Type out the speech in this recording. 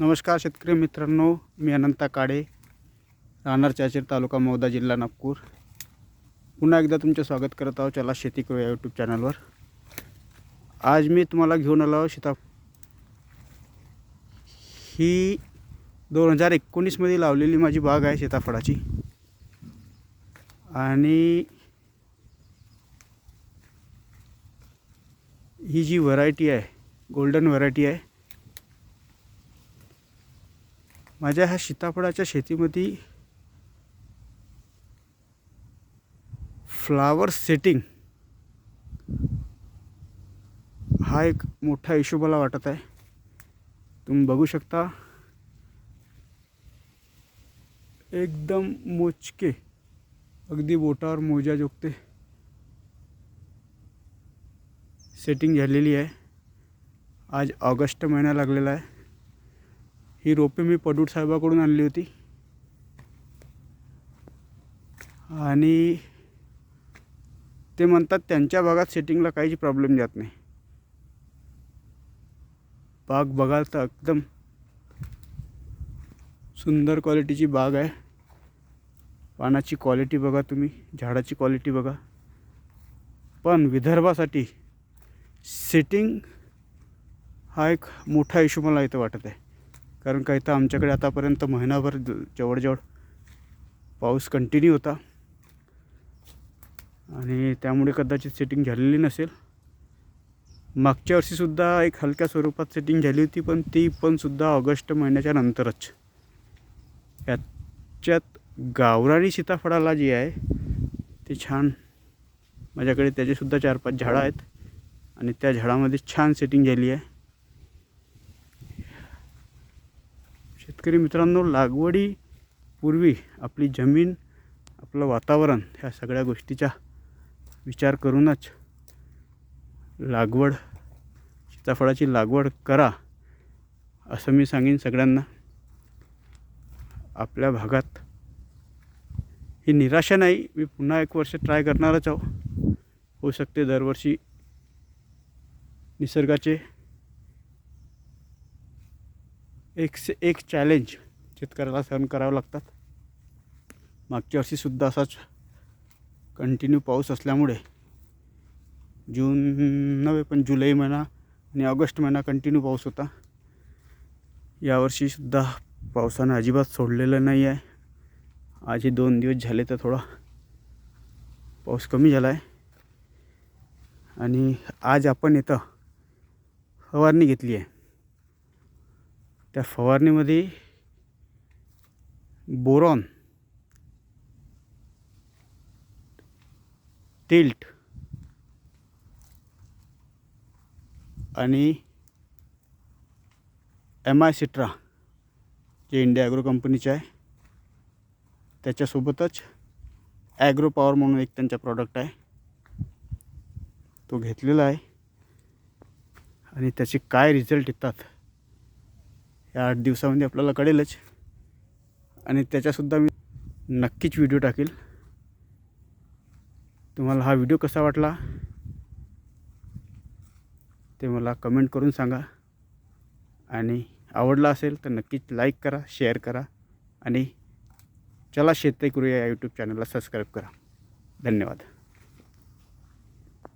नमस्कार शेतकरी मित्रांनो मी अनंता काडे राहणार चाचेर तालुका मौदा जिल्हा नागपूर. पुन्हा एकदा तुमचं स्वागत करत आहोत चला शेती करूया यूट्यूब चॅनलवर आज मी तुम्हाला घेऊन आलो सीता ही दोन हजार एकोणीसमध्ये लावलेली माझी बाग आहे सीताफळाची आणि ही जी व्हरायटी आहे गोल्डन व्हरायटी आहे माझ्या ह्या सीताफळाच्या शेतीमध्ये फ्लावर सेटिंग हा एक मोठा इश्यू मला वाटत आहे. तुम्ही बघू शकता. एकदम मोजके. अगदी बोटावर मोजा जोगते. सेटिंग झालेली आहे. आज ऑगस्ट महिना लागलेला आहे. ही रोपे मी पडूट साहेबाकडून आणली होती. आणि ते म्हणतात त्यांच्या भागात सेटिंगला काहीच प्रॉब्लेम जात नाही. बाग बघाल तर एकदम सुंदर क्वालिटीची बाग आहे. पानाची क्वालिटी बघा तुम्ही झाडाची क्वालिटी बघा. पण विदर्भासाठी सेटिंग हा एक मोठा इशू मला इथं वाटत आहे. कारण का इथं आमच्याकडे आतापर्यंत महिनाभर जवळजवळ पाऊस कंटिन्यू होता. आणि त्यामुळे कदाचित सेटिंग झालेली नसेल. मागच्या वर्षीसुद्धा एक हलक्या स्वरूपात सेटिंग झाली होती पण ती पण सुद्धा ऑगस्ट महिन्याच्या नंतरच. याच्यात गावरानी सीताफळाला जी आहे ते छान माझ्याकडे त्याचेसुद्धा चार पाच झाडं आहेत. आणि त्या झाडामध्ये छान सेटिंग झाली आहे. शेतकरी मित्रांनो लागवडीपूर्वी आपली जमीन आपलं वातावरण ह्या सगळ्या गोष्टीचा विचार करूनच लागवड सीताफळाची लागवड करा असं मी सांगेन सगळ्यांना. आपल्या भागात ही निराशा नाही मी पुन्हा एक वर्ष ट्राय करणारच आहो. होऊ शकते दरवर्षी निसर्गाचे एक से एक चॅलेंज शेतकऱ्याला सहन करावं लागतात. मागच्या वर्षीसुद्धा असाच कंटिन्यू पाऊस असल्यामुळे जून नव्हे पण जुलै महिना आणि ऑगस्ट महिना कंटिन्यू पाऊस होता. यावर्षीसुद्धा पावसानं अजिबात सोडलेलं नाही आहे. आजही दोन दिवस झाले तर थोडा पाऊस कमी झाला आहे आणि आज आपण इथं फवारणी घेतली आहे. त्या फवारणीमध्ये बोरॉन टिल्ट आणि एम आय सिट्रा जे इंडिया ॲग्रो कंपनीचे आहे त्याच्यासोबतच ॲग्रो पॉवर म्हणून एक त्यांचा प्रॉडक्ट आहे. तो घेतलेला आहे आणि त्याचे काय रिझल्ट येतात या आठ दिवसामध्ये आपल्याला कळेलच. आणि त्याच्यासुद्धा मी नक्कीच व्हिडिओ टाकेल. तुम्हाला हा व्हिडिओ कसा वाटला? ते मला कमेंट करून सांगा. आणि आवडला असेल तर नक्कीच लाईक करा शेअर करा. आणि चला शेतकरी करूया या यूट्यूब चॅनलला सबस्क्राईब करा. धन्यवाद.